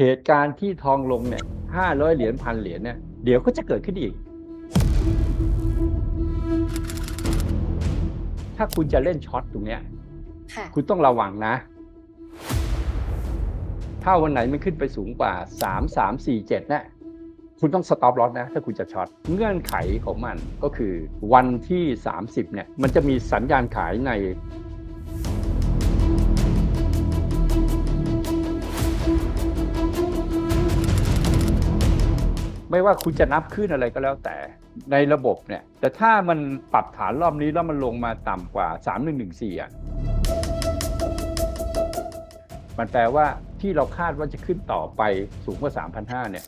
เหตุการณ์ที่ทองลงเนี่ยห้าร้อยเหรียญพันเหรียญเนี่ยเดี๋ยวก็จะเกิดขึ้นอีก ถ้าคุณจะเล่นช็อตตรงเนี้ยค่ะคุณต้องระวังนะ ถ้าวันไหนมันขึ้นไปสูงกว่า3 3 4 7เนี่ยคุณต้องสต็อปลอสนะ ถ้าคุณจะช็อตเงื่อนไขของมันก็คือวันที่ 30เนี่ยมันจะมีสัญญาณขายใน ไม่ว่าคุณจะนับขึ้นอะไรก็แล้วแต่ในระบบเนี่ย แต่ถ้ามันปรับฐานรอบนี้แล้วมันลงมาต่ำกว่า 3114อะมันแปลว่าที่เราคาดว่าจะขึ้นต่อไปสูงกว่า 3,500เนี่ย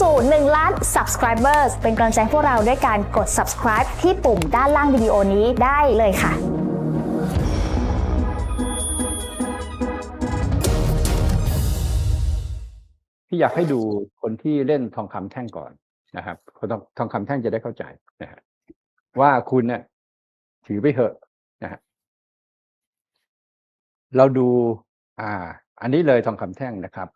สู่ 1 ล้าน subscribers เป็นกำลังใจพวกเราด้วยการกด subscribe ที่ปุ่มด้านล่างวิดีโอนี้ได้เลยค่ะที่อยากให้ดูคนที่เล่นทองคำแท่งก่อนนะครับคนทองทองคำแท่งจะได้เข้าใจนะฮะว่าคุณเนี่ยถือไปเถอะนะฮะเราดู อ่า อันนี้เลยทองคำแท่งนะครับ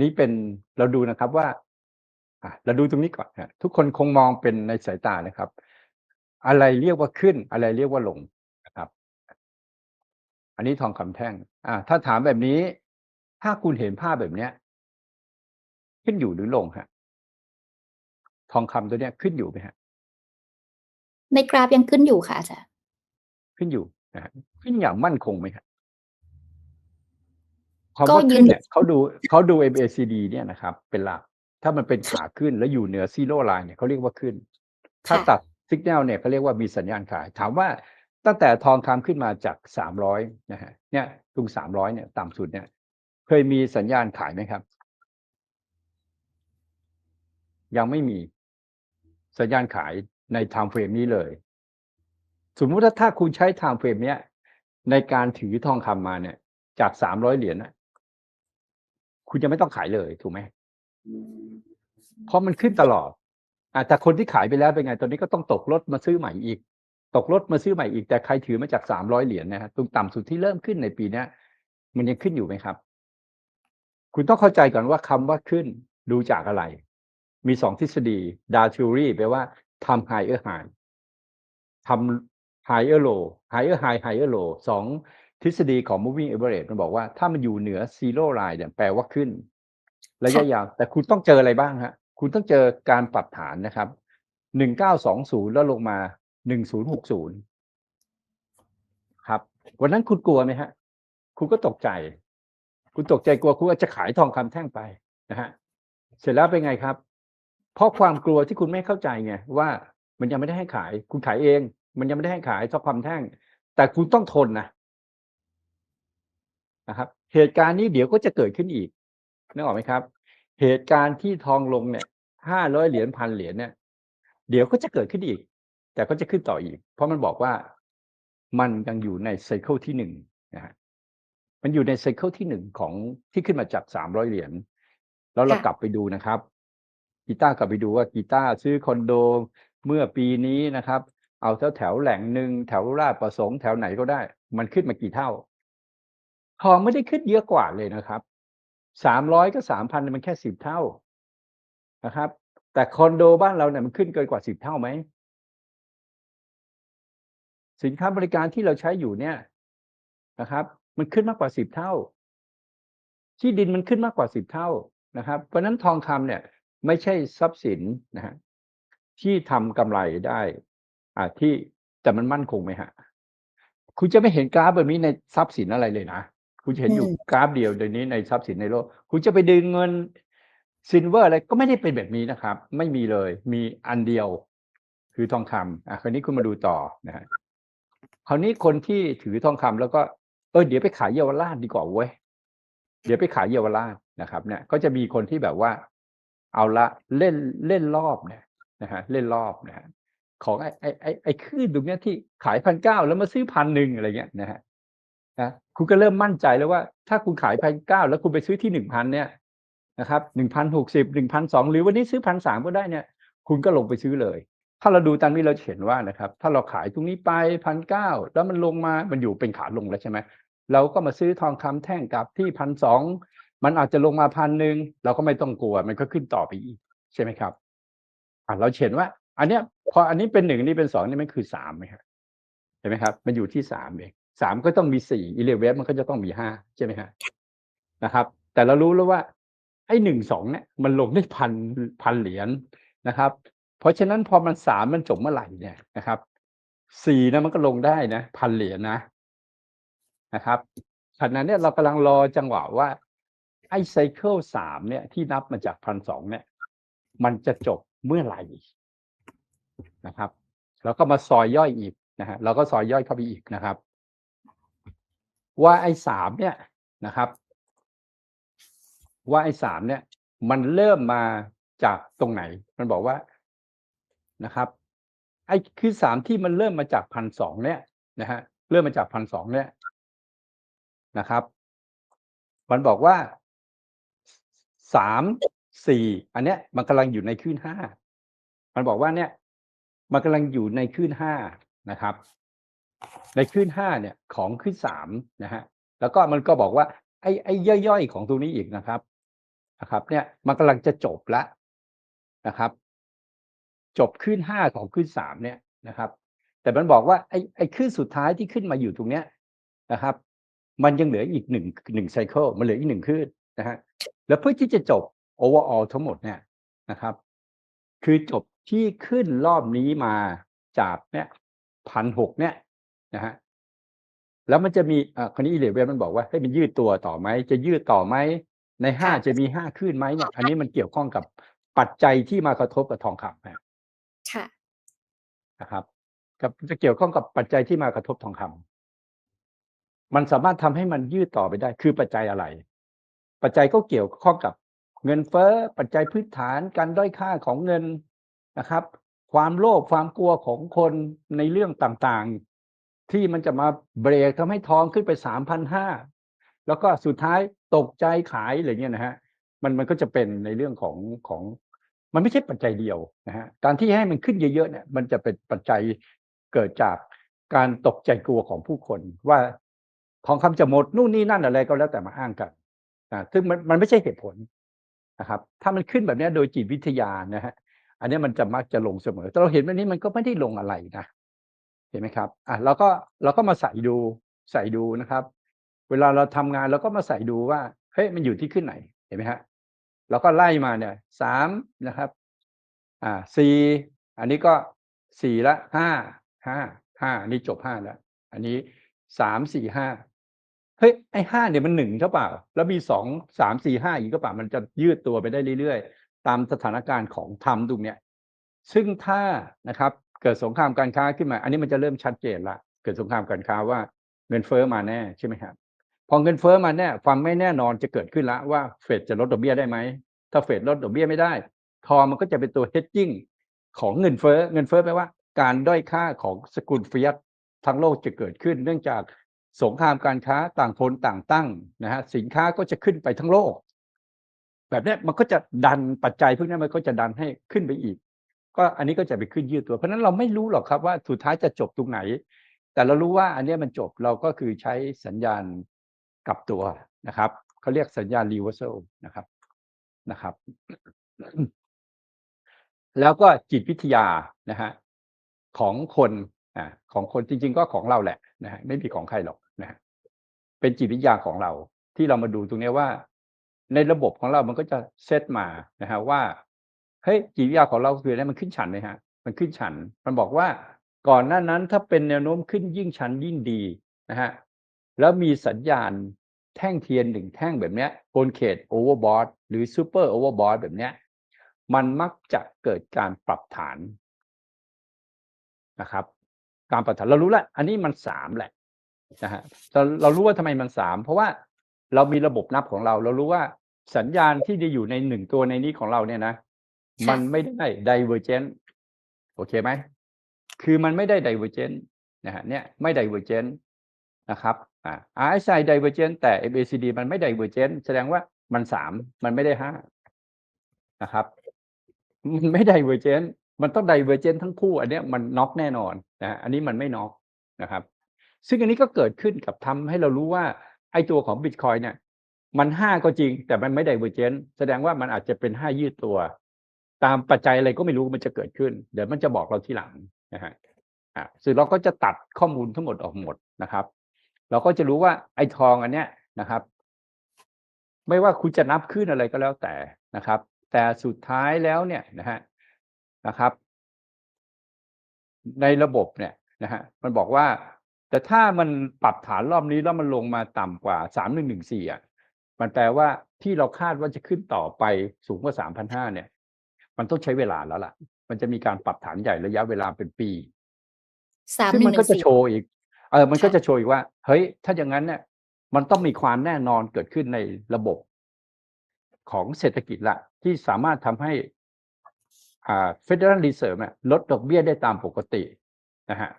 นี้เป็นเราดูนะครับว่าอะเราดูตรงนี้ก่อนฮะทุกคนคงมองเป็นในสายตานะครับ อะไรเรียกว่าขึ้น อะไรเรียกว่าลงนะครับ อันนี้ทองคำแท่ง อ่า ถ้าถามแบบนี้ ถ้าคุณเห็นภาพแบบเนี้ย ขึ้นอยู่หรือลงฮะทองคำตัวเนี้ยขึ้นอยู่ไหมฮะในกราฟยังขึ้นอยู่ค่ะอาจารย์ขึ้นอยู่นะฮะขึ้นอย่างมั่นคงไหมครับ ความก็ว่ายืขึ้นนเนี่ยเขาดูเขาดู MACD เนี่ยนะครับ เป็นหลัก ถ้ามันเป็นขาขึ้นแล้วอยู่เหนือซีโร่ไลน์เนี่ยเขาเรียกว่าขึ้น ถ้าค่ะตัดสัญญาณเนี่ยเขาเรียกว่ามีสัญญาณขาย ถามว่าตั้งแต่ทองคำขึ้นมาจากสามร้อยนะฮะเนี่ยตรงสามร้อยเนี่ยต่ำสุดเนี่ย เคยมีสัญญาณขายไหมครับ ยังไม่มีสัญญาณขายในไทม์เฟรมนี้เลย สมมุติว่าถ้าคุณใช้ไทม์เฟรมเนี้ยในการถือทองคำมาเนี่ย จากสามร้อยเหรียญนะ คุณจะไม่ต้องขายเลยถูกไหมเพราะมันขึ้นตลอดอะแต่คนที่ขายไปแล้วเป็นไง ตอนนี้ก็ต้องตกรถมาซื้อใหม่อีก ตกรถมาซื้อใหม่อีกแต่ใครถือมาจากสามร้อยเหรียญนะฮะตรงต่ำสุดที่เริ่มขึ้นในปีเนี้ยมันยังขึ้นอยู่ไหมครับ คุณต้องเข้าใจก่อนว่าคำว่าขึ้นดูจากอะไร มีสองทฤษฎีดาวทิวรีแปลว่าทำไฮเออร์ไฮทำไฮเออร์โลไฮเออร์ไฮไฮเออร์โลสอง ทฤษฎีของ moving average มันบอกว่าถ้ามันอยู่เหนือ zero line เนี่ยแปลว่าขึ้น ระยะยาว แต่คุณต้องเจออะไรบ้างฮะ คุณต้องเจอการปรับฐานนะครับหนึ่งเก้าสองศูนย์แล้วลงมาหนึ่งศูนย์หกศูนย์ครับ วันนั้นคุณกลัวไหมฮะ คุณก็ตกใจ คุณตกใจกลัวคุณอาจจะขายทองคำแท่งไปนะฮะ เสร็จแล้วเป็นไงครับ เพราะความกลัวที่คุณไม่เข้าใจไงว่ามันยังไม่ได้ให้ขาย คุณขายเอง มันยังไม่ได้ให้ขายทองคำแท่ง แต่คุณต้องทนนะ นะครับ เหตุการณ์นี้เดี๋ยวก็จะเกิดขึ้นอีกนึกออกไหมครับ เหตุการณ์ที่ทองลงเนี่ยห้าร้อยเหรียญพันเหรียญเนี่ย เดี๋ยวก็จะเกิดขึ้นอีก แต่ก็จะขึ้นต่ออีก เพราะมันบอกว่ามันยังอยู่ในไซเคิลที่หนึ่งนะฮะมันอยู่ในไซเคิลที่หนึ่งของที่ขึ้นมาจากสามร้อยเหรียญแล้วเราค่ะกลับไปดูนะครับ กีตาร์กลับไปดูว่ากีตาร์ซื้อคอนโดเมื่อปีนี้นะครับ เอาแถวแถวแหล่งหนึ่งแถวราชประสงค์แถวไหนก็ได้ มันขึ้นมากี่เท่า ทองไม่ได้ขึ้นเยอะกว่าเลยนะครับสามร้อยก็สามพันมันแค่สิบเท่านะครับ แต่คอนโดบ้านเราเนี่ยมันขึ้นเกินกว่าสิบเท่าไหมสินค้าบริการที่เราใช้อยู่เนี่ยนะครับ มันขึ้นมากกว่าสิบเท่า ที่ดินมันขึ้นมากกว่าสิบเท่านะครับ เพราะฉะนั้นทองคำเนี่ย ไม่ใช่ทรัพย์สินนะฮะที่ทำกำไรได้อ่าที่แต่มันมั่นคงไหมฮะ คุณจะไม่เห็นกราฟแบบนี้ในทรัพย์สินอะไรเลยนะ คุณจะเห็นอยู่อืมกราฟเดียวเดี๋ยวนี้ในทรัพย์สินในโลก คุณจะไปดึงเงินซินเวอร์อะไรก็ไม่ได้เป็นแบบนี้นะครับ ไม่มีเลย มีอันเดียว คือทองคำอะคราวนี้คุณมาดูต่อนะฮะคราวนี้คนที่ถือทองคำแล้วก็เออเดี๋ยวไปขายเยาวราชดีกว่าเว้ยเดี๋ยวไปขายเยาวราชนะครับ เนี่ย ก็จะมีคนที่แบบว่า เอาละเล่นเล่นรอบเนี่ยนะฮะเล่นรอบนะฮะของไอ้ไอ้ไอ้ไอ้คลื่นตรงเนี้ยที่ขายพันเก้าแล้วมาซื้อพันหนึ่งอะไรเงี้ยนะฮะนะ คุณก็เริ่มมั่นใจแล้วว่า ถ้าคุณขายพันเก้าแล้วคุณไปซื้อที่หนึ่งพันเนี่ยนะครับหนึ่งพันหกสิบหนึ่งพันสองหรือวันนี้ซื้อพันสามก็ได้เนี่ยคุณก็ลงไปซื้อเลย ถ้าเราดูตามนี้เราเห็นว่านะครับ ถ้าเราขายตรงนี้ไปพันเก้าแล้วมันลงมามันอยู่เป็นขาลงแล้วใช่ไหมเราก็มาซื้อทองคำแท่งกับที่พันสองมันอาจจะลงมาพันหนึ่งเราก็ไม่ต้องกลัว มันก็ขึ้นต่อไปอีก ใช่ไหมครับอะเราเห็นว่า อันเนี้ยพออันนี้เป็นหนึ่งนนี้เป็นสองนี่มันคือสามไหมครับเห็นไหมครับ มันอยู่ที่สามเอง สามก็ต้องมีสี่อีเลเวมันก็จะต้องมีห้าใช่ไหมครับนะครับ แต่เรารู้แล้วว่า ไอ้หนึ่งสองเนี่ยมันลงได้พันพันเหรียญนะครับ เพราะฉะนั้นพอมันสามมันจบเมื่อไหร่เนี่ยนะครับสี่นะมันก็ลงได้นะพันเหรียญนะนะครับขณะเนี้ยเรากำลังรอจังหวะว่า ไอ้ไซเคิลสามเนี่ยที่นับมาจากพันสองเนี่ย มันจะจบเมื่อไหร่นะครับ แล้วก็มาซอยย่อยอีกนะฮะเราก็ซอยย่อยเข้าไปอีกนะครับ ว่าไอ้สามเนี่ยนะครับ ว่าไอ้สามเนี่ย มันเริ่มมาจากตรงไหน มันบอกว่านะครับ ไอ้คือสามที่มันเริ่มมาจากพันสองเนี่ยนะฮะเริ่มมาจากพันสองเนี่ยนะครับ มันบอกว่าสามสี่อันเนี้ย มันกำลังอยู่ในคลื่นห้ามันบอกว่าเนี่ย มันกำลังอยู่ในคลื่นห้านะครับ ในคลื่นห้าเนี่ยของคลื่นสามนะฮะแล้วก็มันก็บอกว่าไอ้ไอ้ย่อยๆ ของตรงนี้อีกนะครับนะครับ เนี่ยมันกำลังจะจบล้วนะครับ จบคลื่นห้าของคลื่นสามเนี่ยนะครับ แต่มันบอกว่าไอ้ไอ้คลื่นสุดท้ายที่ขึ้นมาอยู่ตรงเนี้ยนะครับ มันยังเหลืออีกหนึ่งหนึ่งไซเคิลมันเหลืออีกหนึ่งคลื่นนะฮะแล้วเพื่อที่จะจบ overall ทั้งหมดเนี่ยนะครับ คือจบที่ขึ้นรอบนี้มาจากเนี่ยพันหกเนี่ย นะฮะแล้วมันจะมีอ่าคราวนี้อีเลเวนมันบอกว่าให้มันยืดตัวต่อไหมจะยืดต่อไหมในห้าจะมีห้าขึ้นไหมเนี่ยอันนี้มันเกี่ยวข้องกับปัจจัยที่มากระทบกับทองคำนะค่ะนะครับกับจะเกี่ยวข้องกับปัจจัยที่มากระทบทองคำมันสามารถทำให้มันยืดต่อไปได้ คือปัจจัยอะไร ปัจจัยก็เกี่ยวข้องกับเงินเฟ้อ ปัจจัยพื้นฐานการด้อยค่าของเงินนะครับ ความโลภความกลัวของคนในเรื่องต่างๆ ที่มันจะมาเบรกทำให้ทองขึ้นไปสามพันห้าแล้วก็สุดท้ายตกใจขายอะไรเงี้ยนะฮะมันมันก็จะเป็นในเรื่องของของ มันไม่ใช่ปัจจัยเดียวนะฮะการที่ให้มันขึ้นเยอะๆเนี่ยมันจะเป็นปัจจัยเกิดจากการตกใจกลัวของผู้คน ว่าทองคำจะหมดนู่นนี่นั่นอะไรก็แล้วแต่มาอ้างกันอ่าซึ่งมันมันไม่ใช่เหตุผลนะครับ ถ้ามันขึ้นแบบนี้โดยจิตวิทยานะฮะอันนี้มันจะมักจะลงเสมอ แต่เราเห็นแบบนี้มันก็ไม่ได้ลงอะไรนะ เห็นไหมครับอะเราก็เราก็มาใส่ดูใส่ดูนะครับ เวลาเราทำงานเราก็มาใส่ดูว่าเฮ้ยมันอยู่ที่ขึ้นไหนเห็นไหมฮะเราก็ไล่มาเนี่ยสามนะครับ อ่าสี่อันนี้ก็สี่ละห้าห้าห้านนี้จบห้าแล้วอันนี้สามสี่ห้าเฮ้ยไอห้าเนี่ยมันหนึ่งเท่าเปล่า แล้วมีสองสามสี่ห้าอีกก็เปล่ามันจะยืดตัวไปได้เรื่อยๆ ตามสถานการณ์ของธรรมตรงเนี้ยซึ่งถ้านะครับ เกิดสงครามการค้าขึ้นมา อันนี้มันจะเริ่มชัดเจนละเกิดสงครามการค้าว่าเงินเฟ้อมาแน่ใช่ไหมครับพอเงินเฟ้อมาแน่ความไม่แน่นอนจะเกิดขึ้นละว่าเฟดจะลดดอกเบี้ยได้ไหมถ้าเฟดลดดอกเบี้ยไม่ได้ ทองมันก็จะเป็นตัว hedging ของเงินเฟ้อเงินเฟ้อแปลว่าการด้อยค่าของสกุลเฟียสทั้งโลกจะเกิดขึ้น เนื่องจากสงครามการค้าต่างคนต่างตั้งนะฮะสินค้าก็จะขึ้นไปทั้งโลก แบบนี้มันก็จะดันปัจจัยพวกนี้มันก็จะดันให้ขึ้นไปอีก ก็อันนี้ก็จะไปขึ้นยืดตัว เพราะนั้นเราไม่รู้หรอกครับว่าสุดท้ายจะจบตรงไหน แต่เรารู้ว่าอันนี้มันจบเราก็คือใช้สัญญาณกลับตัวนะครับเขาเรียกสัญญาณ reversal นะครับนะครับ แล้วก็จิตวิทยานะฮะของคนอ่าของคนจริง ๆ ก็ของเราแหละนะฮะไม่มีของใครหรอกนะฮะเป็นจิตวิทยาของเรา ที่เรามาดูตรงนี้ว่า ในระบบของเรามันก็จะเซตมานะฮะว่า เฮ้ยจิตวิทยาของเราคืออะไรมันขึ้นฉันเลยฮะ มันขึ้นฉัน มันบอกว่าก่อนหน้านั้นถ้าเป็นแนวโน้มขึ้นยิ่งชันยิ่งดีนะฮะแล้วมีสัญญาณแท่งเทียนหนึ่งแท่งแบบเนี้ยบนเขตโอเวอร์บอทหรือซูเปอร์โอเวอร์บอทแบบเนี้ยมันมักจะเกิดการปรับฐานนะครับ การปรับฐานเรารู้แล้วอันนี้มันสามแหละนะฮะเราเรารู้ว่าทำไมมันสามเพราะว่าเรามีระบบนับของเรา เรารู้ว่าสัญญาณที่จะอยู่ในหนึ่งตัวในนี้ของเราเนี่ยนะ ค่ะ มันไม่ได้ divergent โอเคไหม คือมันไม่ได้ divergent นะฮะเนี่ยไม่ divergent นะครับอ่า RSI divergent แต่ MACD มันไม่ divergent แสดงว่ามันสามมันไม่ได้ห้านะครับ มันไม่ divergent มันต้อง divergent ทั้งคู่ อันเนี้ยมันน็อกแน่นอนนะฮะอันนี้มันไม่น็อกนะครับ ซึ่งอันนี้ก็เกิดขึ้นกับทำให้เรารู้ว่าไอ้ตัวของ Bitcoin เนี่ย มันห้าก็จริง แต่มันไม่ divergent แสดงว่ามันอาจจะเป็นห้ายืดตัว ตามปัจจัยอะไรก็ไม่รู้มันจะเกิดขึ้น เดี๋ยวมันจะบอกเราทีหลังนะฮะอ่าซึ่งเราก็จะตัดข้อมูลทั้งหมดออกหมดนะครับ เราก็จะรู้ว่าไอ้ทองอันเนี้ยนะครับ ไม่ว่าคุณจะนับขึ้นอะไรก็แล้วแต่นะครับ แต่สุดท้ายแล้วเนี่ยนะฮะนะครับ ในระบบเนี่ยนะฮะมันบอกว่า แต่ถ้ามันปรับฐานรอบนี้แล้วมันลงมาต่ำกว่าสามหนึ่งหนึ่งสี่อะมันแปลว่าที่เราคาดว่าจะขึ้นต่อไปสูงกว่าสามพันห้าเนี่ย มันต้องใช้เวลาแล้วล่ะ มันจะมีการปรับฐานใหญ่ระยะเวลาเป็นปีสามซึ่งหนึ่มังนหก็นึ่งจะสี่โชว์อีก เออ มันก็ค่ะจะโชว์อีกว่า เฮ้ย ถ้าอย่างนั้นเนี่ย มันต้องมีความแน่นอนเกิดขึ้นในระบบของเศรษฐกิจละที่สามารถทำให้อ่า Federal Reserve อะลดดอกเบี้ยได้ตามปกตินะฮะ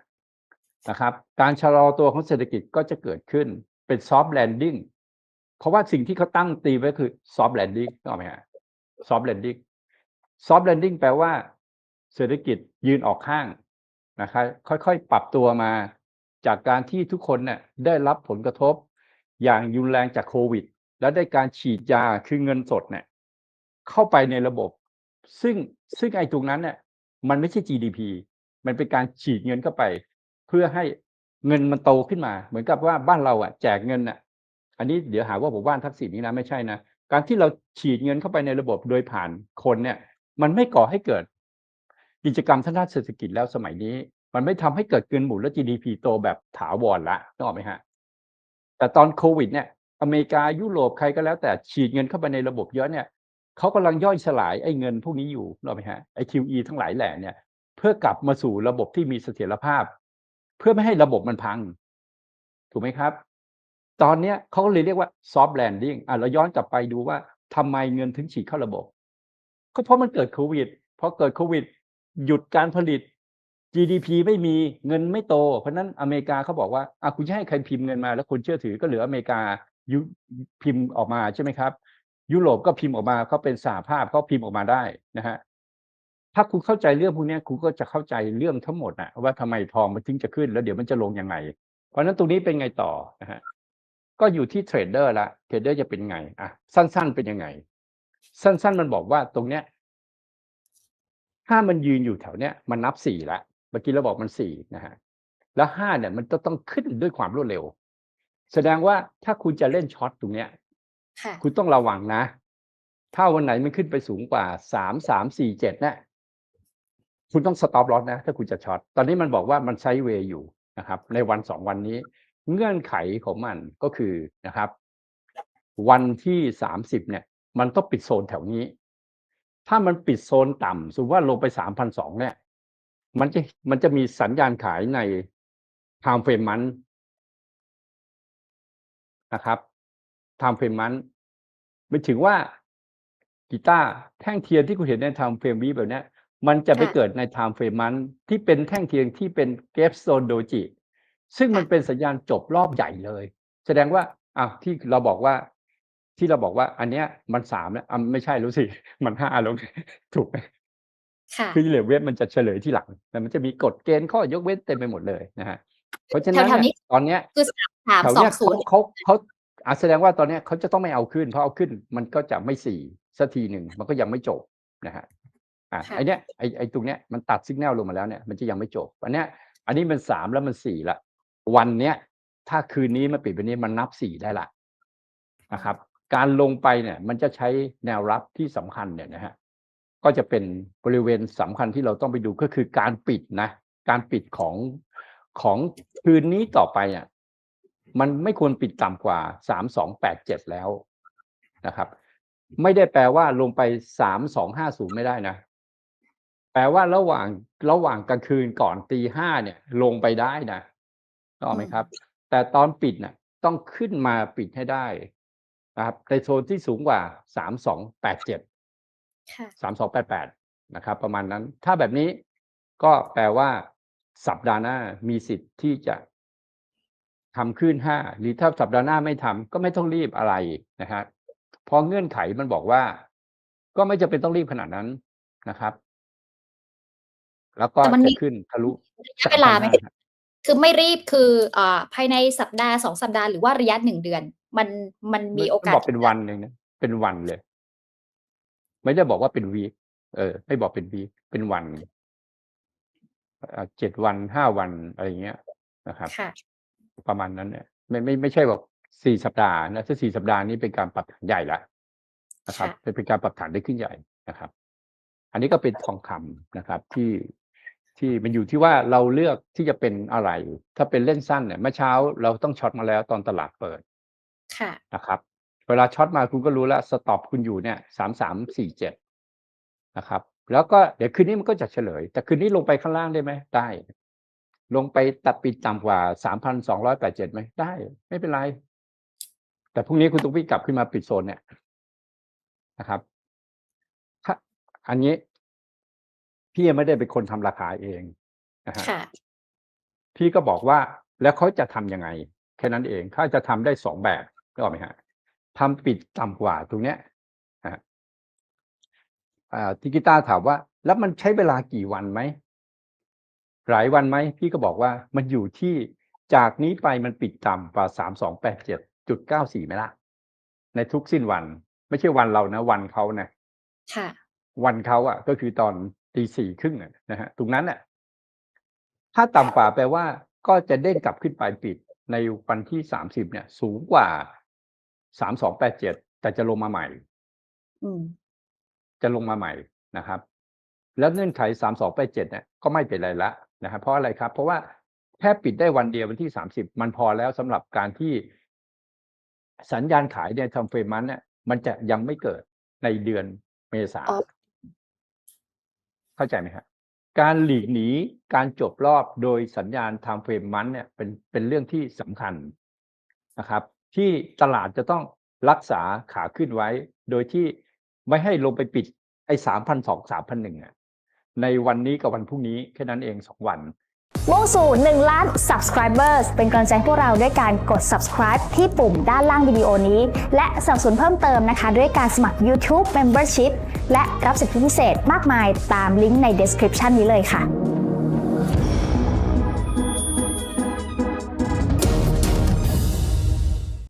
นะครับ การชะลอตัวของเศรษฐกิจก็จะเกิดขึ้นเป็น soft landing เพราะว่าสิ่งที่เขาตั้งตีไว้คือ soft landing นึกออกไหมฮะ soft landing soft landing แซอฟต์แลนดิ่งแปลว่า เศรษฐกิจยืนออกข้างนะครับค่อยๆ ปรับตัวมาจากการที่ทุกคนเนี่ยได้รับผลกระทบ อย่างรุนแรงจากโควิด และได้การฉีดยาคือเงินสดเนี่ยเข้าไปในระบบ ซึ่งซึ่งไอ้ตรงนั้นเนี่ยมันไม่ใช่ GDP มันเป็นการฉีดเงินเข้าไป เพื่อให้เงินมันโตขึ้นมา เหมือนกับว่าบ้านเราอะแจกเงินอะ อันนี้เดี๋ยวหาว่าผมว่านทักษิณนี้นะไม่ใช่นะ การที่เราฉีดเงินเข้าไปในระบบโดยผ่านคนเนี่ย มันไม่ก่อให้เกิดกิจกรรมทางด้านเศรษฐกิจแล้วสมัยนี้ มันไม่ทำให้เกิดเงินหมุนและ GDP โตแบบถาวรละนึกออกไหมฮะ แต่ตอนโควิดเนี่ย อเมริกายุโรปใครก็แล้วแต่ฉีดเงินเข้าไปในระบบเยอะเนี่ยเขากำลังย่อยสลายไอ้เงินพวกนี้อยู่นึกออกไหมฮะไอ้ QE ทั้งหลายแหล่เนี่ย เพื่อกลับมาสู่ระบบที่มีเสถียรภาพ เพื่อไม่ให้ระบบมันพัง ถูกไหมครับ ตอนเนี้ยเขาก็เลยเรียกว่า soft landing อะเราย้อนกลับไปดูว่าทำไมเงินถึงฉีดเข้าระบบ ก็เพราะมันเกิดโควิดพอเกิดโควิด หยุดการผลิต GDP ไม่มีเงินไม่โต เพราะนั้นอเมริกาเขาบอกว่าอะคุณจะให้ใครพิมพ์เงินมา แล้วคุณเชื่อถือก็เหลืออเมริกายุพิมพ์ออกมาใช่ไหมครับ ยุโรปก็พิมพ์ออกมาเขาเป็นสหภาพเขาพิมพ์ออกมาได้นะฮะถ้าคุณเข้าใจเรื่องพวกนี้คุณก็จะเข้าใจเรื่องทั้งหมดนะว่าทำไมทองมันถึงจะขึ้นแล้วเดี๋ยวมันจะลงยังไง เพราะฉะนั้นตรงนี้เป็นไงต่อนะฮะก็อยู่ที่เทรดเดอร์ละเทรดเดอร์จะเป็นไงอะสั้นๆเป็นยังไง สั้น ๆ มันบอกว่าตรงเนี้ย ถ้ามันยืนอยู่แถวเนี้ยมันนับสี่ละเมื่อกี้เราบอกมันสี่นะฮะแล้วห้าเนี่ยมันจะต้องขึ้นด้วยความรวดเร็ว แสดงว่าถ้าคุณจะเล่นช็อตตรงเนี้ยค่ะคุณต้องระวังนะ ถ้าวันไหนมันขึ้นไปสูงกว่าสามสามสี่เจ็ดเนี่ยคุณต้องสต็อปลอสนะ ถ้าคุณจะช็อต ตอนนี้มันบอกว่ามันไซด์เวย์อยู่นะครับ ในวันสองวันนี้ เงื่อนไขของมันก็คือนะครับ วันที่สามสิบเนี่ย มันต้องปิดโซนแถวนี้ ถ้ามันปิดโซนต่ำสมมติว่าลงไปสามพันสองเนี่ย มันจะมันจะมีสัญญาณขายใน time frame มันนะครับ time frame มันไม่ถึงว่ากีตาร์แท่งเทียนที่คุณเห็นใน time frame วีแบบเนี้ยมันจะไปค่ะเกิดใน time frame มันที่เป็นแท่งเทียนที่เป็นเกฟโซนโดจิซึ่งมันค่ะเป็นสัญญาณจบรอบใหญ่เลย แสดงว่าอะที่เราบอกว่า ที่เราบอกว่าอันเนี้ยมันสามแล้วอะไม่ใช่แล้วสิ มันห้าแล้วถูกไหมค่ะคือเหลือเว็บมันจะเฉลยที่หลังแต่มันจะมีกฎเกณฑ์ข้อยกเว้นเต็มไปหมดเลยนะฮะเพราะฉะนั้นแถวๆเนี่นี้ยตอนเนี้ยคือสามสามแถวสอเนี้งยศูเขานย์เขาเขาอะแสดงว่าตอนเนี้ยเขาจะต้องไม่เอาขึ้นเพราะเอาขึ้นมันก็จะไม่สี่สักทีหนึ่งมันก็ยังไม่จบนะฮะอะค่ะไอเนี้ยไอไอตรงเนี้ยมันตัดสัญญาณลงมาแล้วเนี่ยมันจะยังไม่จบอันเนี้ย อันนี้มันสามแล้วมันสี่ละวันเนี้ยถ้าคืนนี้มันปิดวันนี้มันนับสี่ได้ละนะครับ การลงไปเนี่ยมันจะใช้แนวรับที่สำคัญเนี่ยนะฮะก็จะเป็นบริเวณสำคัญที่เราต้องไปดูก็คือการปิดนะการปิดของของคืนนี้ต่อไปอะมันไม่ควรปิดต่ำกว่าสามสองแปดเจ็ดแล้วนะครับ ไม่ได้แปลว่าลงไปสามสองห้าศูนย์ไม่ได้นะ แปลว่าระหว่างระหว่างกลางคืนก่อนตีห้าเนี่ย ลงไปได้นะนึกไหมครับ แต่ตอนปิดน่ะ ต้องขึ้นมาปิดให้ได้ นะครับในโซนที่สูงกว่าสามสองแปดเจ็ดค่ะสามสองแปดแปดนะครับ ประมาณนั้น ถ้าแบบนี้ก็แปลว่าสัปดาห์หน้ามีสิทธิ์ที่จะทำขึ้นห้าหรือถ้าสัปดาห์หน้าไม่ทำก็ไม่ต้องรีบอะไรนะฮะเพราะเงื่อนไขมันบอกว่า ก็ไม่จำเป็นต้องรีบขนาดนั้นนะครับ แล้วก็แต่มันจะมีขึ้นทะลุระยะเวลาไหม3,500ครับคือไม่รีบคืออ่าภายในสัปดาห์สองสัปดาห์หรือว่าระยะหนึ่งเดือน มันมันมีโอกาสบอกเป็นวันหนึ่งนะเป็นวันเลย ไม่ได้บอกว่าเป็นวีคเออ ไม่บอกเป็นวีคเป็นวันเจ็ดวันห้าวันอะไรเงี้ยนะครับค่ะประมาณนั้นเนี่ยไม่ไม่ไม่ใช่บอกสี่สัปดาห์นะถ้าสี่สัปดาห์นี้เป็นการปรับฐานใหญ่ละนะครับค่ะเป็นเป็นการปรับฐานได้ขึ้นใหญ่นะครับ อันนี้ก็เป็นทองคำนะครับ ที่ที่มันอยู่ที่ว่าเราเลือกที่จะเป็นอะไร ถ้าเป็นเล่นสั้นเนี่ยเมื่อเช้าเราต้องช็อตมาแล้วตอนตลาดเปิด ค่ะ นะครับ เวลาช็อตมาคุณก็รู้แล้วสต็อปคุณอยู่เนี่ยสามสามสี่เจ็ดนะครับ แล้วก็เดี๋ยวคืนนี้มันก็จะเฉลย แต่คืนนี้ลงไปข้างล่างได้ไหมได้ ลงไปตัดปิดต่ำกว่าสามพันสองร้อยแปดเจ็ดไหมได้ ไม่เป็นไร แต่พรุ่งนี้คุณต้องวิ่งกลับขึ้นมาปิดโซนเนี่ยนะครับถ้าอันนี้พี่ยังไม่ได้เป็นคนทำราคาเองนะฮะค่ะพี่ก็บอกว่าแล้วเขาจะทำยังไง แค่นั้นเองเขาจะทำได้สองแบบ ก็ไหมฮะทำปิดต่ำกว่าตรงเนี้ยฮะอ่าทิกิต้าถามว่า แล้วมันใช้เวลากี่วันไหมหลายวันไหมพี่ก็บอกว่ามันอยู่ที่จากนี้ไปมันปิดต่ำกว่าสามสองแปดเจ็ดจุดเก้าสี่ไหมล่ะ ในทุกสิ้นวัน ไม่ใช่วันเรานะ วันเขานะค่ะ วันเขาอะ ก็คือตอนตีสี่ครึ่งอะนะฮะตรงนั้นอะถ้าต่ำกว่าแปลว่าก็จะเด้งกลับขึ้นไปปิดในวันที่สามสิบเนี่ย สูงกว่า สามสองแปดเจ็ดแต่จะลงมาใหม่อืมจะลงมาใหม่นะครับ แล้วเงื่อนไขสามสองแปดเจ็ดเนี่ยก็ไม่เป็นไรละนะครับเพราะอะไรครับ เพราะว่าแค่ปิดได้วันเดียววันที่สามสิบมันพอแล้วสำหรับการที่สัญญาณขายเนี่ยทำเฟรมมันเนี่ยมันจะยังไม่เกิดในเดือนเมษาอ๋อเข้าใจไหมครับการหลีกหนีการจบรอบโดยสัญญาณไทม์เฟรมมันเนี่ยเป็นเป็นเรื่องที่สำคัญนะครับ ที่ตลาดจะต้องรักษาขาขึ้นไว้ โดยที่ไม่ให้ลงไปปิดไอ้สามพันสองสามพันหนึ่งในวันนี้กับวันพรุ่งนี้แค่นั้นเองสองวันมุ่งสู่ 1 ล้าน subscribers เป็นกำลังใจให้พวกเราด้วยการกด subscribe ที่ปุ่มด้านล่างวิดีโอนี้ และสนับสนุนเพิ่มเติมนะคะ ด้วยการสมัคร YouTube Membership และรับสิทธิพิเศษมากมายตามลิงก์ใน description นี้เลยค่ะ